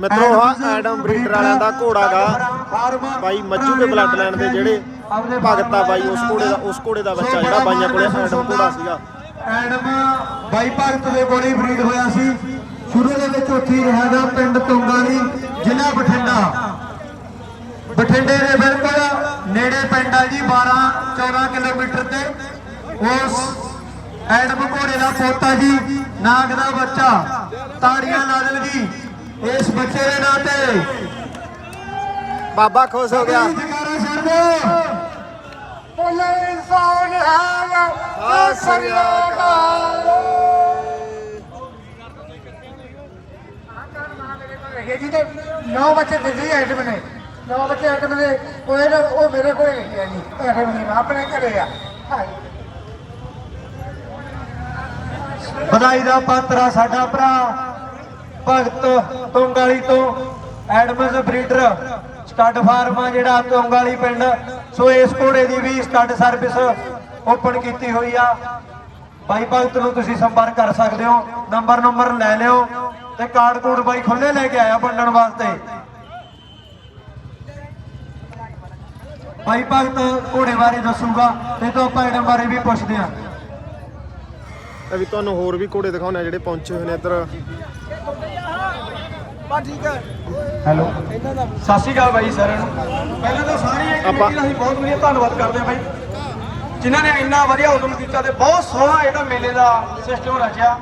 ਮਿੱਤਰੋ ਆਹ Adam breeder ਵਾਲਿਆਂ ਦਾ ਘੋੜਾ ਗਾ। ਬਾਈ ਮੱਝੂ ਦੇ ਬਲੱਡ ਲਾਈਨ ਦੇ ਜਿਹੜੇ ਭਗਤਾ ਬਾਈ ਉਸ ਘੋੜੇ ਦਾ ਉਸ ਘੋੜੇ ਦਾ ਬੱਚਾ ਜਿਹੜਾ ਬਾਈਆਂ ਕੋਲੇ ਐਡਮ ਘੋੜਾ ਸੀਗਾ। ਐਡਮ ਬਾਈ ਭਗਤ ਦੇ ਕੋਲ ਬਰੀਡ ਹੋਇਆ ਸੀ। ਸ਼ੁਰੂ ਦੇ ਵਿੱਚ ਉੱਥੇ ਹੀ ਰਿਹਾ ਦਾ ਪਿੰਡ ਤੁੰਗਾਲੀ ਜ਼ਿਲ੍ਹਾ ਬਠਿੰਡਾ। ਬਠਿੰਡੇ ਦੇ ਬਿਲਕੁਲ ਨੇੜੇ ਪਿੰਡ ਆ ਜੀ 12 14 ਕਿਲੋਮੀਟਰ ਤੇ। ਉਸ ਐਡਮ ਘੋੜੇ ਦਾ ਪੋਤਾ ਜੀ ਨਾਗ ਦਾ ਬੱਚਾ ਤਾੜੀਆਂ ਲਾ ਦਿਓ ਜੀ। ਇਸ ਬੱਚੇ ਦੇ ਨਾਂ ਤੇ ਬਾਬਾ ਖੁਸ਼ ਹੋ ਗਿਆ। ਜਕਾਰਾ ਛੱਡ ਦਿਓ ਬੋਲੇ ਇਨਸਾਨ ਹੈ ਸਤਿ ਸ੍ਰੀ ਇਹ ਜੀ ਤੇ ਨੌ ਬੱਚੇ ਦਿੱਲੀ ਆਈਟਮ ਨੇ। ਨੌ ਬੱਚੇ ਆਈਟਮ ਉਹ ਇਹਦਾ- ਉਹ ਮੇਰੇ ਕੋਲ ਨਹੀਂ ਹੈ ਜੀ। ਆਈਟਮ ਨਹੀਂ ਆਪਣੇ ਘਰੇ ਆ। ਵਧਾਈ ਦਾ ਪਾਤਰ ਆ ਸਾਡਾ ਭਰਾ। ਭਗਤ ਤੁੰਗਾਲੀ ਤੋਂ ਐਡਮਸ ਬਰੀਡਰ ਸਟੱਡ ਫਾਰਮ ਆ ਜਿਹੜਾ ਤੁੰਗਾਲੀ ਪਿੰਡ, ਸੋ ਇਸ ਘੋੜੇ ਦੀ ਵੀ ਸਟੱਡ ਸਰਵਿਸ ਓਪਨ ਕੀਤੀ ਹੋਈ ਆ। ਬਾਈ ਭਗਤ ਨੂੰ ਤੁਸੀਂ ਸੰਪਰਕ ਕਰ ਸਕਦੇ ਹੋ। ਨੰਬਰ ਨੰਬਰ ਲੈ ਲਿਓ ਤੇ ਕਾਰਡ ਕੋਡ ਬਾਈ ਖੁੱਲੇ ਲੈ ਕੇ ਆਇਆ ਵੰਡਣ ਵਾਸਤੇ। ਬਾਈ ਭਗਤ ਘੋੜੇ ਬਾਰੇ ਦੱਸੂਗਾ ਤੇ ਤੋਂ ਆਪਾਂ ਐਡਮ ਬਾਰੇ ਵੀ ਪੁੱਛਦੇ ਆ ਤੇ ਵੀ ਤੁਹਾਨੂੰ ਹੋਰ ਵੀ ਘੋੜੇ ਦਿਖਾਉਣੇ ਜਿਹੜੇ ਪਹੁੰਚੇ ਹੋਏ ਨੇ ਇੱਧਰ। ਹੈਲੋ। ਸਤਿ ਸ਼੍ਰੀ ਅਕਾਲ ਬਾਈ ਸਾਰਿਆਂ ਨੂੰ। ਪਹਿਲਾਂ ਤਾਂ ਸਾਰੀਆਂ ਆਪਾਂ- ਕਮੇਟੀ ਦਾ ਅਸੀਂ ਬਹੁਤ ਵਧੀਆ ਧੰਨਵਾਦ ਕਰਦੇ ਹਾਂ ਬਾਈ। ਜਿਨ੍ਹਾਂ ਨੇ ਇੰਨਾ ਵਧੀਆ ਉਦਮ ਕੀਤਾ ਤੇ ਬਹੁਤ ਸੋਹਣਾ ਜਿਹੜਾ ਮੇਲੇ ਦਾ ਸਿਸਟਮ ਰਚਿਆ।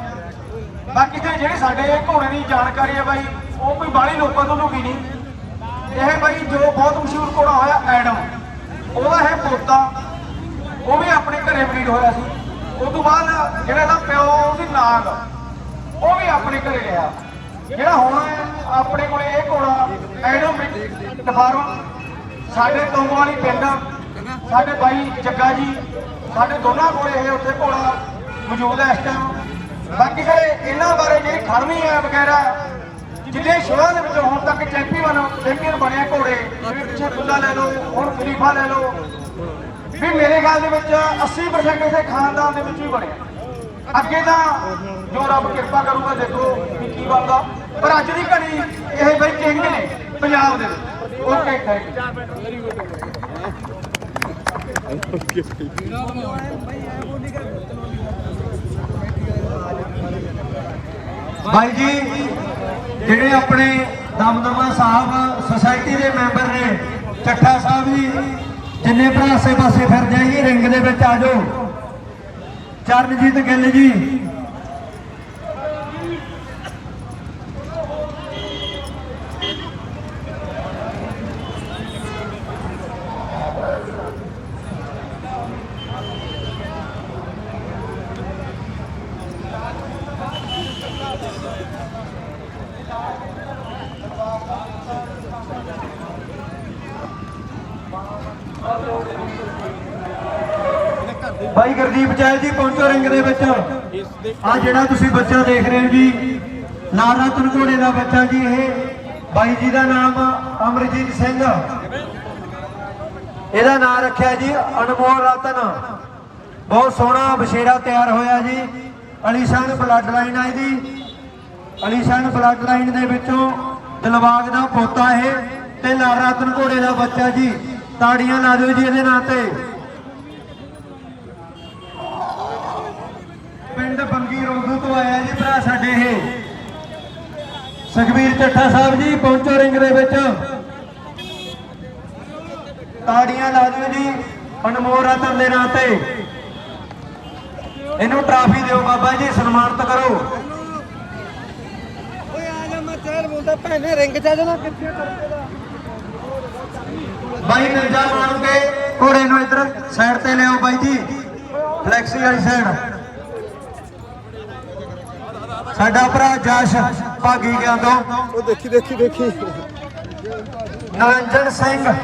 ਬਾਕੀ ਤੇ ਜਿਹੜੀ ਸਾਡੇ ਘੋੜੇ ਦੀ ਜਾਣਕਾਰੀ ਹੈ ਬਾਈ ਉਹ ਕੋਈ ਬਾਹਲੀ ਲੋਕਾਂ ਤੋਂ ਲੁਕੀ ਨਹੀਂ। ਇਹ ਬਾਈ ਜੋ ਬਹੁਤ ਮਸ਼ਹੂਰ ਘੋੜਾ ਹੋਇਆ ਐਡਮ। ਉਹਦਾ ਹੈ ਪੋਤਾ ਉਹ ਵੀ ਆਪਣੇ ਘਰੇ ਬਰੀਡ ਹੋਇਆ ਸੀ। ਉਸ ਤੋਂ ਬਾਅਦ ਜਿਹੜਾ ਇਹਦਾ ਪਿਓ ਉਹਦੀ ਨਾਗ ਉਹ ਵੀ ਆਪਣੇ ਘਰੇ ਰਿਹਾ। ਜਿਹੜਾ ਹੁਣ ਆਪਣੇ ਕੋਲ ਇਹ ਘੋੜਾ ਐਡਮ ਫਾਰਮ ਸਾਡੇ ਤੋਂਗ ਵਾਲੀ ਪਿੰਡ ਸਾਡੇ ਬਾਈ ਜੱਗਾ ਜੀ, ਸਾਡੇ ਦੋਨਾਂ ਕੋਲੇ ਇਹ ਉੱਥੇ ਘੋੜਾ ਮੌਜੂਦ ਹੈ ਇਸ ਟਾਈਮ ਬਾਕੀ ਸਾਰੇ ਇਹਨਾਂ ਬਾਰੇ ਜਿਹੜੀ ਖੜਨੀ ਹੈ ਵਗੈਰਾ ਜਿੱਦੇ ਸ਼ੋਆਂ ਦੇ ਵਿੱਚੋਂ ਹੁਣ ਤੱਕ ਚੈਂਪੀਅਨ ਚੈਂਪੀਅਨ ਬਣਿਆ ਘੋੜੇ ਪਿੱਛੇ ਬੁੱਲਾ ਲੈ ਲਓ, ਹੁਣ ਖਲੀਫਾ ਲੈ ਲਓ। ਵੀ ਮੇਰੇ ਖਿਆਲ ਦੇ ਵਿੱਚ 80% ਇਸੇ ਖਾਨਦਾਨ ਦੇ ਵਿੱਚ ਹੀ ਬਣਿਆ ਅੱਗੇ ਤਾਂ ਜੋ ਰੱਬ ਕਿਰਪਾ ਕਰੂਗਾ ਦੇਖੋ ਵੀ ਕੀ ਬਣਦਾ। ਪਰ ਅੱਜ ਦੀ ਘੜੀ ਇਹ ਬਈ ਕਿੰਗ ਨੇ? ਪੰਜਾਬ ਦੇ ਓਕੇ ਥੈਂਕ ਭਾਈ ਜੀ, ਜਿਹੜੇ ਆਪਣੇ ਦਮਦਮਾ ਸਾਹਿਬ ਸੁਸਾਇਟੀ ਦੇ ਮੈਂਬਰ ਨੇ, ਚੱਠਾ ਸਾਹਿਬ ਜੀ, ਜਿੰਨੇ ਭਰਾ ਆਸੇ ਪਾਸੇ ਫਿਰਦੇ ਆ ਜੀ ਰਿੰਗ ਦੇ ਵਿੱਚ ਆ ਜਾਓ। ਚਰਨਜੀਤ ਗਿੱਲ ਜੀ ਭਾਈ ਗੁਰਦੀਪ ਚਹਿਲ ਜੀ, ਪਹੁੰਚੋ ਰਿੰਗ ਦੇ ਵਿੱਚ। ਆ ਜਿਹੜਾ ਤੁਸੀਂ ਬੱਚਾ ਦੇਖ ਰਹੇ ਹੋ ਜੀ ਲਾਲ ਰਤਨ ਘੋੜੇ ਦਾ ਬੱਚਾ ਜੀ ਇਹ। ਬਾਈ ਜੀ ਦਾ ਨਾਮ ਅਮਰਜੀਤ ਸਿੰਘ। ਇਹਦਾ ਨਾਮ ਰੱਖਿਆ ਜੀ ਅਨਮੋਲ ਰਤਨ। ਬਹੁਤ ਸੋਹਣਾ ਬਸ਼ੇਰਾ ਤਿਆਰ ਹੋਇਆ ਜੀ। ਅਲੀਸ਼ਾਨ ਬਲੱਡ ਲਾਈਨ ਆ ਇਹਦੀ। ਅਲੀਸ਼ਾਨ ਬਲੱਡ ਲਾਈਨ ਦੇ ਵਿੱਚੋਂ ਦਿਲਬਾਗ ਦਾ ਪੋਤਾ ਇਹ ਤੇ ਲਾਲ ਰਤਨ ਘੋੜੇ ਦਾ ਬੱਚਾ ਜੀ। ਤਾੜੀਆਂ ਲਾ ਦਿਓ ਜੀ ਇਹਦੇ ਨਾਂ ਤੇ। ਬੰਗੀ ਰੋਧੂ ਤੋਂ ਆਇਆ ਜੀ ਭਰਾ ਸਾਡੇ ਇਹ। ਸੁਖਬੀਰ ਚੱਠਾ ਸਾਹਿਬ ਜੀ ਪਹੁੰਚੋ ਰਿੰਗ ਦੇ ਵਿੱਚ। ਤਾੜੀਆਂ ਲਾ ਦਿਓ ਜੀ ਅਨਮੋਲ ਰਤਨ ਦੇ ਨਾਂ ਤੇ। ਇਹਨੂੰ ਟਰਾਫੀ ਦਿਓ ਬਾਬਾ ਜੀ ਸਨਮਾਨਿਤ ਕਰੋ। ਓਏ ਆ ਜਾ ਮੈਂ ਚਹਿਲ ਬੋਲਦਾ ਭੈਣੇ ਰਿੰਗ ਚ ਆ ਜਾਣਾ ਕਿੱਥੇ ਕਰਦੇ ਬਾਈ ਨਿਰਜਾ ਮਾਰ ਕੇ ਘੋੜੇ ਨੂੰ ਇੱਧਰ ਸਾਈਡ ਤੇ ਲਿਆਓ ਬਾਈ ਜੀ। ਫਲੈਕਸੀ ਵਾਲੀ ਸਾਈਡ ਸਾਡਾ ਭਰਾ ਜਸ਼ ਭਾਗੀ ਗਿਆ ਤੋਂ। ਉਹ ਦੇਖੀ ਦੇਖੀ ਦੇਖੀ। ਨਰਿੰਜਨ ਸਿੰਘ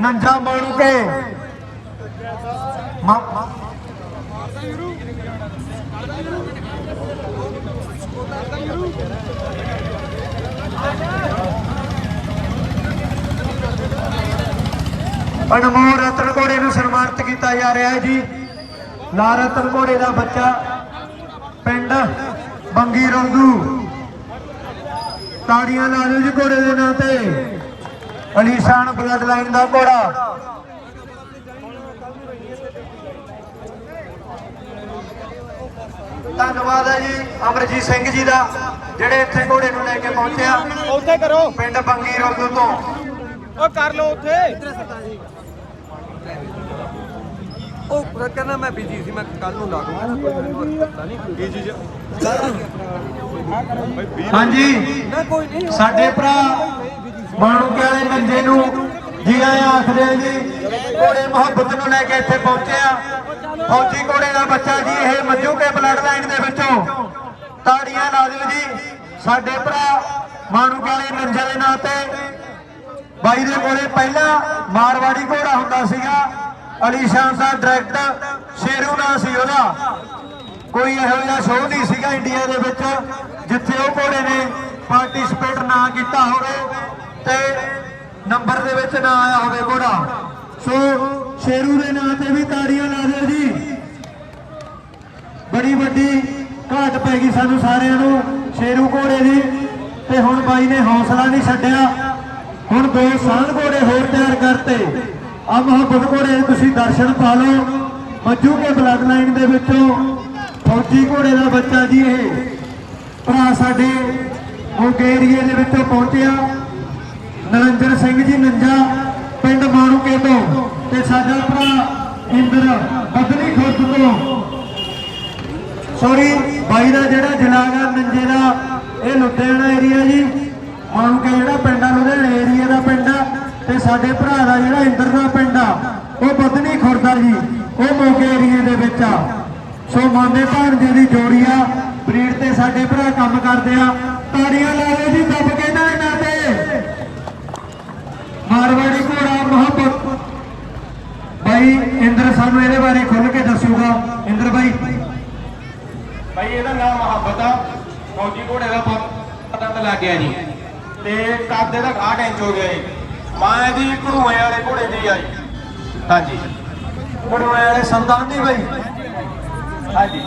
ਨੰਜਾ ਮਾਣੂ ਕੇ। ਅਨਮੋਲ ਰਤਨ ਘੋੜੇ ਨੂੰ ਸਨਮਾਨਿਤ ਕੀਤਾ ਜਾ ਰਿਹਾ ਹੈ ਜੀ। ਲਾ ਰਤਨ ਘੋੜੇ ਦਾ ਬੱਚਾ ਪਿੰਡ ਬੰਗੀ ਰੰਗੂ। ਤਾੜੀਆਂ ਲਾ ਦਿਓ ਜੀ ਘੋੜੇ ਦੇ ਨਾਂ ਤੇ। ਅਲੀਸ਼ਾਨ ਬਲੱਡ ਲਾਈਨ ਦਾ ਘੋੜਾ। ਧੰਨਵਾਦ ਹੈ ਜੀ ਅਮਰਜੀਤ ਸਿੰਘ ਜੀ ਦਾ ਜਿਹੜੇ ਇੱਥੇ ਘੋੜੇ ਨੂੰ ਲੈ ਕੇ ਪਹੁੰਚਿਆ। ਉੱਥੇ ਕਰੋ। ਪਿੰਡ ਬੰਗੀ ਰੋਗੂ ਤੋਂ। ਉਹ ਕਰ ਲਓ ਉੱਥੇ। ਉਹ ਕਹਿੰਦਾ ਮੈਂ ਬਿਜ਼ੀ ਸੀ ਮੈਂ ਕੱਲ ਨੂੰ ਲਾ ਦੂੰਗਾ ਹਾਂਜੀ। ਨਾ ਕੋਈ ਨਹੀਂ ਸਾਡੇ ਭਰਾ ਮਾਣੂਕੇ ਵਾਲੇ ਨੰਜੇ ਨੂੰ ਜੀ ਆਇਆਂ ਆਖਦੇ ਆ ਜੀ ਘੋੜੇ ਮੁਹੱਬਤ ਨੂੰ ਲੈ ਕੇ ਇੱਥੇ ਪਹੁੰਚਿਆ ਫੌਜੀ ਘੋੜੇ ਦਾ ਬੱਚਾ ਜੀ ਇਹ ਮੱਜੂਕੇ ਬਲੱਡ ਲਾਈਨ ਦੇ ਵਿੱਚੋਂ। ਤਾੜੀਆਂ ਲਾ ਦਿਓ ਜੀ। ਸਾਡੇ ਭਰਾ ਮਾਣੂਕੇ ਵਾਲੇ ਨੰਜੇ ਦੇ ਨਾਂ ਤੇ ਬਾਈ ਦੇ ਕੋਲੇ ਪਹਿਲਾਂ ਮਾਰਵਾੜੀ ਘੋੜਾ ਹੁੰਦਾ ਸੀਗਾ। ਅਲੀਸ਼ਾਨ ਸਾਹਿਬ ਡਾਇਰੈਕਟ ਸ਼ੇਰੂ ਨਾਂ ਸੀ ਉਹਦਾ। ਕੋਈ ਇਹੋ ਜਿਹਾ ਸ਼ੋਅ ਨਹੀਂ ਸੀਗਾ ਇੰਡੀਆ ਦੇ ਵਿੱਚ, ਜਿੱਥੇ ਉਹ ਘੋੜੇ ਨੇ ਪਾਰਟਿਸਿਪੇਟ ਨਾ ਕੀਤਾ ਹੋਵੇ ਤੇ ਨੰਬਰ ਦੇ ਵਿੱਚ ਨਾ ਆਇਆ ਹੋਵੇ ਘੋੜਾ। ਸੋ ਸ਼ੇਰੂ ਦੇ ਨਾਂ ਤੇ ਵੀ ਤਾੜੀਆਂ ਲਾ ਦਿਓ ਜੀ। ਬੜੀ ਵੱਡੀ ਘਾਟ ਪੈ ਗਈ ਸਾਨੂੰ ਸਾਰਿਆਂ ਨੂੰ, ਸ਼ੇਰੂ ਘੋੜੇ ਦੀ। ਤੇ ਹੁਣ ਬਾਈ ਨੇ ਹੌਸਲਾ ਨਹੀਂ ਛੱਡਿਆ। ਹੁਣ ਦੋ ਸਾਨ ਘੋੜੇ ਹੋਰ ਤਿਆਰ ਕਰਤੇ। ਆ ਮੁਹੱਬਤ ਘੋੜੇ ਤੁਸੀਂ ਦਰਸ਼ਨ ਪਾ ਲਓ। ਮੱਜੂ ਕੇ ਬਲੱਡ ਲਾਈਨ ਦੇ ਵਿੱਚੋਂ ਫੌਜੀ ਘੋੜੇ ਦਾ ਬੱਚਾ ਜੀ ਇਹ। ਭਰਾ ਸਾਡੇ ਮੋਗੇ ਦੇ ਵਿੱਚੋਂ ਪਹੁੰਚਿਆ। ਨਰਿੰਦਰ ਸਿੰਘ ਜੀ ਨੰਜਾ ਪਿੰਡ ਮਾਣੂਕੇ ਤੋਂ ਤੇ ਸਾਡਾ ਭਰਾ ਇੰਦਰ ਬਦਲੀ ਖੁਰਦ ਤੋਂ। ਸੌਰੀ ਬਾਈ ਦਾ ਜਿਹੜਾ ਜਲਾਗਾ ਨੰਜੇ ਦਾ, ਇਹ ਲੁਧਿਆਣਾ ਏਰੀਆ ਜੀ। ਮਾਣੂਕੇ ਜਿਹੜਾ ਤੇ ਸਾਡੇ ਭਰਾ ਦਾ ਜਿਹੜਾ ਇੰਦਰ ਦਾ ਪਿੰਡ ਆ, ਉਹ ਬਦਨੀ ਖੁਰਦਾ ਜੀ, ਉਹ ਮੋਗੇ ਏਰੀਏ ਦੇ ਵਿੱਚ ਆ। ਸੋ ਮਾਮੇ ਭਾਣਜੇ ਦੀ ਜੋੜੀ ਆ, ਬਰੀਡ ਤੇ ਸਾਡੇ ਭਰਾ ਕੰਮ ਕਰਦੇ ਆ। ਤਾੜੀਆਂ ਲਾ ਲਓ ਜੀ, ਦੱਬ ਕੇ ਨਾ ਇਹਨਾਂ ਤੇ। ਮਾਰਵਾੜੀ ਘੋੜਾ ਮੁਹੱਬਤ ਬਾਈ, ਇੰਦਰ ਸਾਨੂੰ ਇਹਦੇ ਬਾਰੇ ਖੁੱਲ ਕੇ ਦੱਸੂਗਾ। ਇੰਦਰ ਬਾਈ। ਭਾਈ ਇਹਦਾ ਨਾਮ ਮੁਹੱਬਤ ਆ। ਫੌਜੀ ਘੋੜੇ ਦਾ ਪ- ਪਤਾ ਲੱਗ ਗਿਆ ਜੀ। ਤੇ ਕਾਦੇ ਦਾ 8 ਇੰਚ ਹੋ ਗਿਆ ਜੀ। ਮਾਂ ਇਹਦੀ ਘੜੂਏ ਵਾਲੇ ਘੋੜੇ ਦੀ ਆ ਹਾਂਜੀ। ਘੋੜੇ ਵਾਲੇ ਸੰਤਾਨ ਦੀ ਬਾਈ। ਹਾਂਜੀ।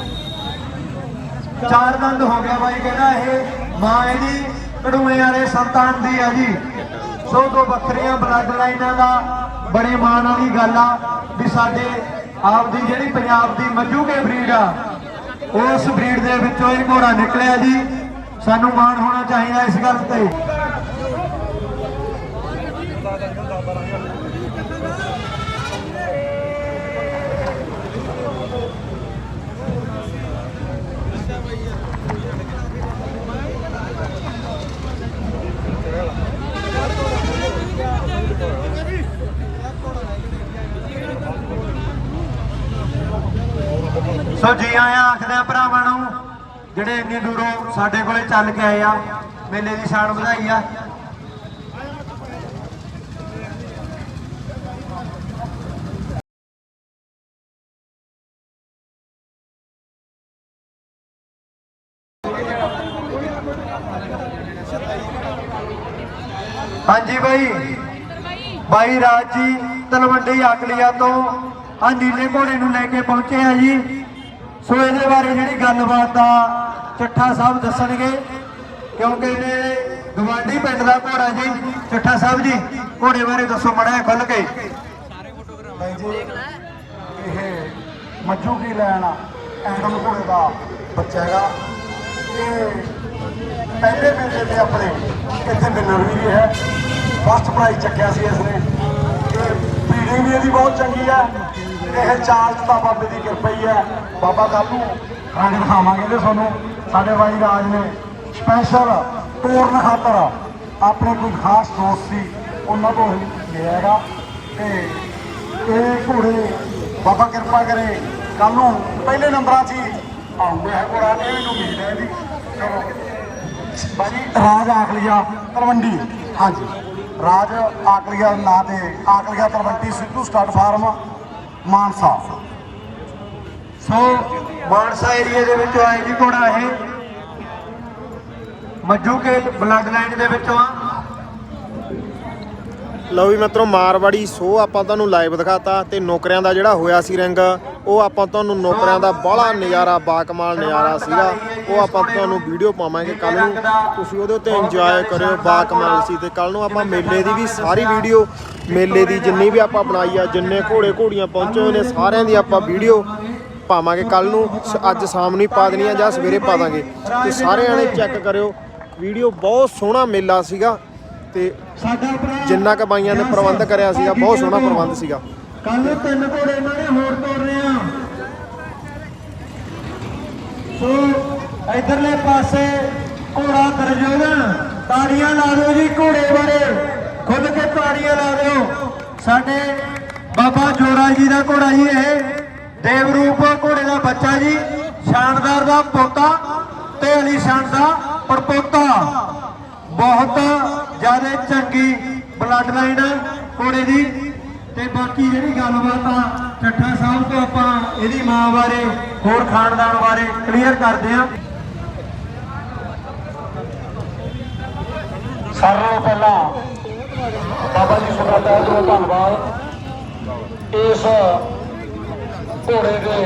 ਚਾਰ ਦੰਦ ਹੋ ਗਿਆ ਬਾਈ, ਕਹਿੰਦਾ ਇਹ ਮਾਂ ਇਹਦੀ ਕੜੂਏ ਵਾਲੇ ਸੰਤਾਨ ਦੀ ਆ ਜੀ। ਸੋ ਦੋ ਬੱਕਰੀਆਂ ਬਲੱਡ ਲਾਈਨਾਂ ਦਾ, ਬੜੇ ਮਾਣ ਵਾਲੀ ਗੱਲ ਆ ਵੀ ਸਾਡੇ ਆਪ ਦੀ ਜਿਹੜੀ ਪੰਜਾਬ ਦੀ ਮੱਜੂਕੇ ਬਰੀਡ ਆ, ਉਸ ਬਰੀਡ ਦੇ ਵਿੱਚੋਂ ਇਹ ਘੋੜਾ ਨਿਕਲਿਆ ਜੀ। ਸਾਨੂੰ ਮਾਣ ਹੋਣਾ ਚਾਹੀਦਾ ਇਸ ਗੱਲ ਤੇ। ਸੋ ਜੀ ਆਇਆਂ ਆਖਦੇ ਆ ਭਰਾਵਾਂ ਨੂੰ, ਜਿਹੜੇ ਇੰਨੀ ਦੂਰੋਂ ਸਾਡੇ ਕੋਲੇ ਚੱਲ ਕੇ ਆਏ ਆ, ਮੇਲੇ ਦੀ ਸ਼ਾਨ ਵਧਾਈ ਆ ਹਾਂਜੀ ਬਾਈ ਬਾਈ ਰਾਜ ਜੀ, ਤਲਵੰਡੀ ਆਕਲੀਆ ਤੋਂ ਆ ਨੀਲੇ ਘੋੜੇ ਨੂੰ ਲੈ ਕੇ ਪਹੁੰਚੇ ਆ ਜੀ। ਸੋ ਇਹਦੇ ਬਾਰੇ ਜਿਹੜੀ ਗੱਲਬਾਤ ਆ, ਚੱਠਾ ਸਾਹਿਬ ਦੱਸਣਗੇ। ਕਿਉਂਕਿ ਇਹਨੇ ਗਵਾਂਢੀ ਪਿੰਡ ਦਾ ਘੋੜਾ ਜੀ। ਚੱਠਾ ਸਾਹਿਬ ਜੀ, ਘੋੜੇ ਬਾਰੇ ਦੱਸੋ ਮੜਾ ਖੁੱਲ ਕੇ। ਬਾਈ ਜੀ, ਇਹ ਮੱਝੂ ਕੀ ਲੈਣਾ ਐਡਮ ਘੋੜੇ ਦਾ ਬੱਚਾ ਹੈਗਾ। ਇਹ ਪਹਿਲੇ ਮੇਲੇ ਤੇ ਆਪਣੇ, ਇੱਥੇ ਵਿਨਰ ਵੀ ਰਿਹਾ ਫਸਟ ਪ੍ਰਾਈਜ਼ ਚੱਕਿਆ ਸੀ ਇਸਨੇ। ਇਹ ਬਰੀਡਿੰਗ ਵੀ ਇਹਦੀ ਬਹੁਤ ਚੰਗੀ ਹੈ ਇਹ ਚਾਰਜ ਤਾਂ ਬਾਬੇ ਦੀ ਕਿਰਪਾ ਹੀ ਹੈ ਬਾਬਾ ਕੱਲ ਨੂੰ ਰੰਗ ਦਿਖਾਵਾਂਗੇ ਤੇ ਤੁਹਾਨੂੰ। ਸਾਡੇ ਬਾਈ ਰਾਜ ਨੇ ਸਪੈਸ਼ਲ ਤੋਰਨ ਖਾਤਰ ਆਪਣੇ ਕੋਈ ਖਾਸ ਦੋਸਤ ਸੀ, ਉਹਨਾਂ ਤੋਂ ਹੀ ਲਿਆ ਹੈਗਾ। ਤੇ ਇਹ ਘੋੜੇ ਬਾਬਾ ਕਿਰਪਾ ਕਰੇ। ਕੱਲ ਨੂੰ ਪਹਿਲੇ ਨੰਬਰਾਂ 'ਚ ਹੀ ਆਉਂਦੇ ਹੈ ਘੋੜਾ। ਇਹ ਮੈਨੂੰ ਉਮੀਦ ਹੈ ਇਹਦੀ ਚਲੋ। ਬਾਜੀ ਰਾਜ ਆਕਲੀਆ ਤਲਵੰਡੀ। ਹਾਂਜੀ। ਰਾਜ ਆਕਲੀਆ ਨਾਂ ਤੇ Aklia Talwandi Sidhu start farm, Mansa. So, Mansa ਏਰੀਏ ਦੇ ਵਿੱਚੋਂ ਆਏ ਜੀ ਘੋੜਾ ਇਹ? ਮੱਜੂ ਕੇ ਬਲੱਡ ਲਾਈਨ ਦੇ ਵਿੱਚੋਂ ਆ। ਲਓ ਵੀ ਮਿੱਤਰੋ, ਮਾਰਵਾੜੀ ਸੋ ਆਪਾਂ ਤੁਹਾਨੂੰ ਲਾਈਵ ਦਿਖਾਤਾ ਤੇ ਨੌਕਰਿਆਂ ਦਾ ਜਿਹੜਾ ਹੋਇਆ ਸੀ ਰੰਗ ਉਹ ਆਪਾਂ ਤੁਹਾਨੂੰ ਨੌਕਰਾਂ ਦਾ ਬਾਹਲਾ ਨਜ਼ਾਰਾ, ਬਾਕਮਾਲ ਨਜ਼ਾਰਾ ਸੀਗਾ। ਉਹ ਆਪਾਂ ਤੁਹਾਨੂੰ ਵੀਡੀਓ ਪਾਵਾਂਗੇ ਕੱਲ ਨੂੰ। ਤੁਸੀਂ ਉਹਦੇ ਉੱਤੇ ਇੰਜੋਏ ਕਰਿਓ, ਬਾਕਮਾਲ ਸੀ। ਤੇ ਕੱਲ ਨੂੰ ਆਪਾਂ ਮੇਲੇ ਦੀ ਵੀ ਸਾਰੀ ਵੀਡੀਓ, ਮੇਲੇ ਦੀ ਜਿੰਨੀ ਵੀ ਆਪਾਂ ਬਣਾਈ ਆ, ਜਿੰਨੇ ਘੋੜੇ ਘੋੜੀਆਂ ਪਹੁੰਚੇ ਹੋਏ ਨੇ, ਸਾਰਿਆਂ ਦੀ ਆਪਾਂ ਵੀਡੀਓ ਪਾਵਾਂਗੇ ਕੱਲ ਨੂੰ। ਸ- ਅੱਜ ਸ਼ਾਮ ਨੂੰ ਪਾ ਦੇਣੀ ਆ ਜਾਂ ਸਵੇਰੇ ਪਾ ਦਾਂਗੇ। ਤੇ ਸਾਰੇ ਜਾਣੇ ਚੈੱਕ ਕਰਿਓ। ਵੀਡੀਓ ਬਹੁਤ ਸੋਹਣਾ ਮੇਲਾ ਸੀਗਾ ਤੇ ਜਿੰਨਾ ਕ ਬਾਈਆਂ ਨੇ ਪ੍ਰਬੰਧ ਕਰਿਆ ਸੀਗਾ, ਬਹੁਤ ਸੋਹਣਾ ਪ੍ਰਬੰਧ ਸੀਗਾ। ਕੱਲ ਤਿੰਨ ਘੋੜੇ ਇਹਨਾਂ ਨੇ ਹੋਰ ਤੋੜਨੇ ਆ ਸੋ ਇਧਰਲੇ ਪਾਸੇ ਘੋੜਾ ਦਰਜੋਗਨ ਤਾੜੀਆਂ ਲਾ ਦਿਓ ਜੀ ਘੋੜੇ ਬਾਰੇ। ਖੁੱਲ ਕੇ ਤਾੜੀਆਂ ਲਾ ਦਿਓ। ਸਾਡੇ ਬਾਬਾ ਜੋਰਾ ਜੀ ਦਾ ਘੋੜਾ ਜੀ ਇਹ। ਦੇਵਰੂਪ ਘੋੜੇ ਦਾ ਬੱਚਾ ਜੀ। ਸ਼ਾਨਦਾਰ ਦਾ ਪੋਤਾ ਤੇ ਅਲੀ ਸ਼ਾਨ ਦਾ ਪੜਪੋਤਾ। ਬਹੁਤ ਜ਼ਿਆਦਾ ਚੰਗੀ ਬਲੱਡ ਲਾਈਨ ਘੋੜੇ ਦੀ। ਤੇ ਬਾਕੀ ਜਿਹੜੀ ਗੱਲਬਾਤ ਆ ਚੱਠਾ ਸਾਹਿਬ ਤੋਂ ਆਪਾਂ ਇਹਦੀ ਮਾਂ ਬਾਰੇ ਹੋਰ ਖਾਨਦਾਨ ਬਾਰੇ ਕਲੀਅਰ ਕਰਦੇ ਆ ਸਾਰਿਆਂ ਪਹਿਲਾਂ ਬਾਬਾ ਜੀ ਸੁਣਾ ਦਾ ਬਹੁਤ ਧੰਨਵਾਦ। ਇਸ ਘੋੜੇ ਦੇ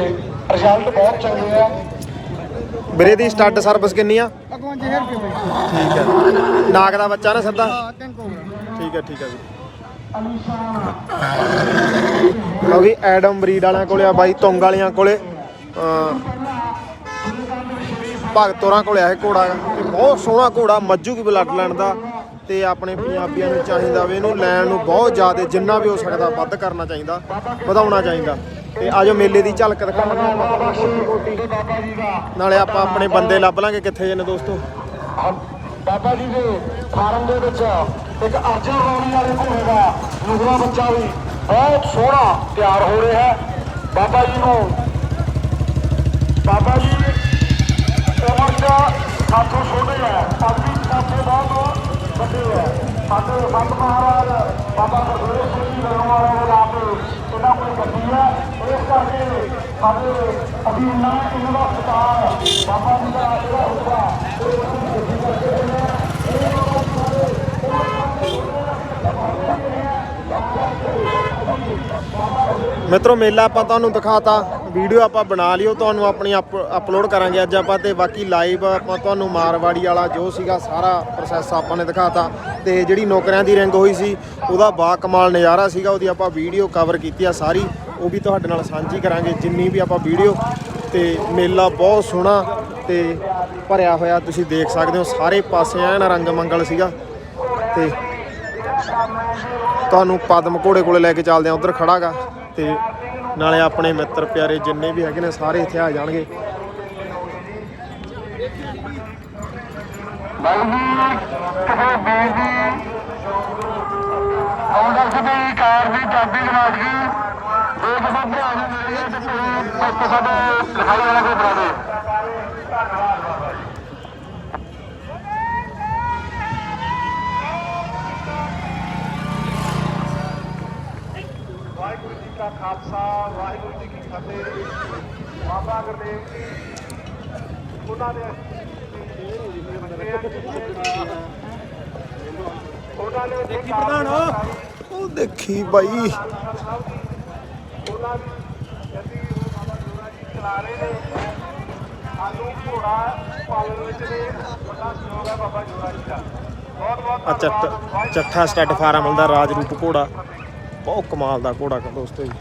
ਰਿਜ਼ਲਟ ਬਹੁਤ ਚੰਗੇ ਆ। ਵੀਰੇ ਦੀ ਸਟੱਡ ਸਰਵਿਸ ਕਿੰਨੀ ਆ? 51000 ਰੁਪਏ ਠੀਕ ਹੈ। ਨਾਗ ਦਾ ਬੱਚਾ ਨਾ ਸਿੱਧਾ? ਠੀਕ ਹੈ ਠੀਕ ਹੈ ਜੀ। ਲਓ ਵੀ, ਐਡਮ ਬਰੀਡ ਵਾਲਿਆਂ ਕੋਲੇ ਆ, ਬਾਈ ਤੁੰਗ ਵਾਲਿਆਂ ਕੋਲੇ। ਅਮ ਭਗਤੋਰਾਂ ਕੋਲੇ ਆ ਇਹ ਘੋੜਾ। ਤੇ ਬਹੁਤ ਸੋਹਣਾ ਘੋੜਾ ਮੱਜੂ ਕੀ ਬਲੱਡ ਲੈਣ ਦਾ। ਤੇ ਆਪਣੇ ਪੰਜਾਬੀਆਂ ਨੂੰ ਚਾਹੀਦਾ ਵੀ ਇਹਨੂੰ ਲੈਣ ਨੂੰ ਬਹੁਤ ਜ਼ਿਆਦਾ, ਜਿੰਨਾ ਵੀ ਹੋ ਸਕਦਾ ਵੱਧ ਕਰਨਾ ਚਾਹੀਦਾ, ਵਧਾਉਣਾ ਚਾਹੀਦਾ। ਤੇ ਆਜੋ ਮੇਲੇ ਦੀ ਝਲਕ ਦਿਖਾਵਾਂਗੇ ਨਾਲੇ ਆਪਾਂ ਆਪਣੇ ਬੰਦੇ ਲੱਭ ਲਾਂਗੇ ਕਿੱਥੇ ਜੇ ਨੇ ਦੋਸਤੋ। ਬਾਬਾ ਜੀ ਦੇ ਫਾਰਮ ਦੇ ਵਿੱਚ ਇੱਕ ਅਰਜਨ ਰੌਣੀ ਵਾਲੇ ਘੋੜੇ ਦਾ ਨੁਗਰਾ ਬੱਚਾ ਵੀ ਬਹੁਤ ਸੋਹਣਾ ਤਿਆਰ ਹੋ ਰਿਹਾ ਹੈ। ਬਾਬਾ ਜੀ ਨੂੰ ਬਾਬਾ ਜੀ ਉਮਰ ਦਾ ਸਾਥੋਂ ਛੋਟੇ ਹੈ। ਸਾਡੀ ਸਾਥੋਂ ਬਹੁਤ ਵੱਡੇ ਹੈ। ਸਾਡੇ ਸੰਤ ਮਹਾਰਾਜ ਬਾਬਾ ਗੁਰਦੇਵ ਸਿੰਘ ਜੀ ਨਰਵਾਲਾ ਦੇ ਨਾਂ ਤੇ ਇਹਨਾਂ ਕੋਲ ਗੱਡੀ ਹੈ। ਇਸ ਕਰਕੇ ਸਾਡੇ ਅਸੀਂ ਇੰਨਾ ਇਹਨਾਂ ਦਾ ਸਤਿਕਾਰ ਬਾਬਾ ਜੀ ਦਾ ਜਿਹੜਾ ਹੁਕਮ ਮਿੱਤਰੋ, ਮੇਲਾ ਆਪਾਂ ਤੁਹਾਨੂੰ ਦਿਖਾਤਾ। ਵੀਡੀਓ ਆਪਾਂ ਬਣਾ ਲਿਓ ਤੁਹਾਨੂੰ ਆਪਣੀ ਅਪਲੋਡ ਕਰਾਂਗੇ। ਅੱਜ ਆਪਾਂ ਤੇ ਬਾਕੀ ਲਾਈਵ ਆਪਾਂ ਤੁਹਾਨੂੰ ਮਾਰਵਾੜੀ ਵਾਲਾ ਜੋ ਸੀਗਾ, ਸਾਰਾ ਪ੍ਰੋਸੈਸ ਆਪਾਂ ਨੇ ਦਿਖਾਤਾ। ਤੇ ਜਿਹੜੀ ਨੌਕਰਿਆਂ ਦੀ ਰਿੰਗ ਹੋਈ ਸੀ, ਉਹਦਾ ਬਾ ਕਮਾਲ ਨਜ਼ਾਰਾ ਸੀਗਾ, ਉਹਦੀ ਆਪਾਂ ਵੀਡੀਓ ਕਵਰ ਕੀਤੀ ਆ ਸਾਰੀ। ਉਹ ਵੀ ਤੁਹਾਡੇ ਨਾਲ ਸਾਂਝੀ ਕਰਾਂਗੇ, ਜਿੰਨੀ ਵੀ ਆਪਾਂ ਵੀਡੀਓ। ਤੇ ਮੇਲਾ ਬਹੁਤ ਸੋਹਣਾ ਤੇ ਭਰਿਆ ਹੋਇਆ, ਤੁਸੀਂ ਦੇਖ ਸਕਦੇ ਹੋ, ਸਾਰੇ ਪਾਸੇ ਐਨ ਰੰਗ ਮੰਗਲ ਸੀਗਾ। ਤੇ ਤੁਹਾਨੂੰ ਪਦਮ ਘੋੜੇ ਕੋਲੇ ਲੈ ਕੇ ਚੱਲਦੇ ਆ, ਉਧਰ ਖੜਾਗਾ। ਤੇ ਨਾਲੇ ਆਪਣੇ ਮਿੱਤਰ ਪਿਆਰੇ ਜਿੰਨੇ ਵੀ ਹੈਗੇ ਨੇ ਸਾਰੇ ਇੱਥੇ ਆ ਜਾਣਗੇ। ਆਉਂਦਾ ਸੀ ਕਾਰ ਦੀ ਚਾਬੀ ਲਗਾ ਗਈ ਜੇ ਕਿਸੇ ਭਰਾ ਨੂੰ ਮਿਲੀ ਤੇ ਇੱਕ ਸਾਡੇ ਲਿਖਾਈ ਵਾਲਾ ਕੋਈ ਬਣਾ ਦੇ ਕਾ ਖਾਲਸਾ ਵਾਹਿਗੁਰੂ ਜੀ ਕੀ ਫਤਿਹ। ਬਾਬਾ ਗੁਰਦੇਵ ਜੀ ਉਹਨਾਂ ਦੇ ਉਹਨਾਂ ਨੇ ਦੇਖੀ ਪ੍ਰਧਾਨ। ਉਹ ਦੇਖੀ ਬਾਈ। ਉਹਨਾਂ ਦੀ ਜੱਦੀ ਬਾਬਾ ਜੋੜਾ ਜੀ ਚਲਾ ਰਹੇ ਨੇ। ਸਾਨੂੰ ਘੋੜਾ ਪਾਲਣ ਵਿੱਚ ਨੇ ਵੱਡਾ ਸਹਿਯੋਗ ਹੈ ਬਾਬਾ ਜੋੜਾ ਜੀ ਦਾ। ਬਹੁਤ ਬਹੁਤ ਚੱਠਾ ਸਟੱਡ ਫਾਰਮ ਦਾ ਰਾਜ ਰੂਪ ਘੋੜਾ। ਬਹੁਤ ਕਮਾਲ ਦਾ ਘੋੜਾ ਕਾ ਦੋਸਤੋ ਜੀ।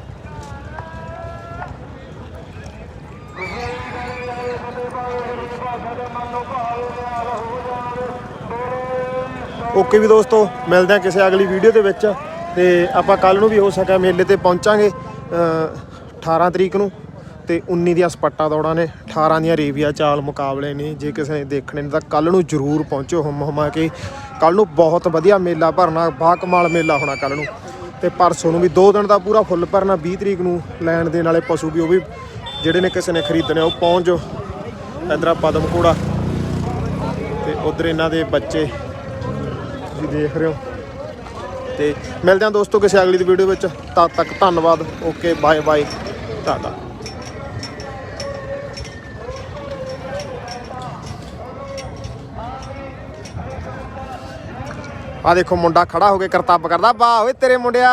ਓਕੇ ਵੀ ਦੋਸਤੋ ਮਿਲਦੇ ਆ ਕਿਸੇ ਅਗਲੀ ਵੀਡੀਓ ਦੇ ਵਿੱਚ ਤੇ ਆਪਾਂ ਕੱਲ ਨੂੰ ਵੀ ਹੋ ਸਕਿਆ ਮੇਲੇ ਤੇ ਪਹੁੰਚਾਂਗੇ ਅ, 18 ਤਰੀਕ ਨੂੰ ਤੇ 19 ਦੀਆਂ ਸਪੱਟਾ ਦੌੜਾਂ ਨੇ 18 ਦੀਆਂ ਰੇਵੀਆ ਚਾਲ ਮੁਕਾਬਲੇ ਨੇ ਜੇ ਕਿਸੇ ਨੇ ਦੇਖਣੇ ਨੇ ਤਾਂ ਕੱਲ ਨੂੰ ਜ਼ਰੂਰ ਪਹੁੰਚੋ ਹਮ ਹਮਾ ਕੇ। ਕੱਲ ਨੂੰ ਬਹੁਤ ਵਧੀਆ ਮੇਲਾ ਭਰਨਾ ਬਾ ਕਮਾਲ ਮੇਲਾ ਹੋਣਾ ਕੱਲ ਨੂੰ। ਤੇ ਪਰਸੋਂ ਨੂੰ ਵੀ 2 ਦਿਨ ਦਾ ਪੂਰਾ ਫੁੱਲ ਭਰਨਾ 20 ਤਰੀਕ ਨੂੰ ਲੈਣ ਦੇਣ ਵਾਲੇ ਪਸ਼ੂ ਵੀ ਉਹ ਵੀ ਜਿਹੜੇ ਨੇ ਕਿਸੇ ਨੇ ਖਰੀਦਣੇ ਉਹ ਪਹੁੰਚ ਜਾਓ। ਇਧਰ ਆ ਪਦਮ ਘੋੜਾ ਤੇ ਉਧਰ ਇਹਨਾਂ ਦੇ ਬੱਚੇ ਤੁਸੀਂ ਦੇਖ ਰਹੇ ਹੋ। ਤੇ ਮਿਲਦੇ ਹਾਂ ਦੋਸਤੋ ਕਿਸੇ ਅਗਲੀ ਦੀ ਵੀਡੀਓ ਵਿੱਚ। ਤਦ ਤੱਕ ਧੰਨਵਾਦ। ਓਕੇ ਬਾਏ ਬਾਏ ਟਾਟਾ ਆ ਦੇਖੋ ਮੁੰਡਾ ਖੜਾ ਹੋ ਕੇ ਕਰਤੱਬ ਕਰਦਾ ਵਾਹ ਓਏ ਤੇਰੇ ਮੁੰਡਿਆ।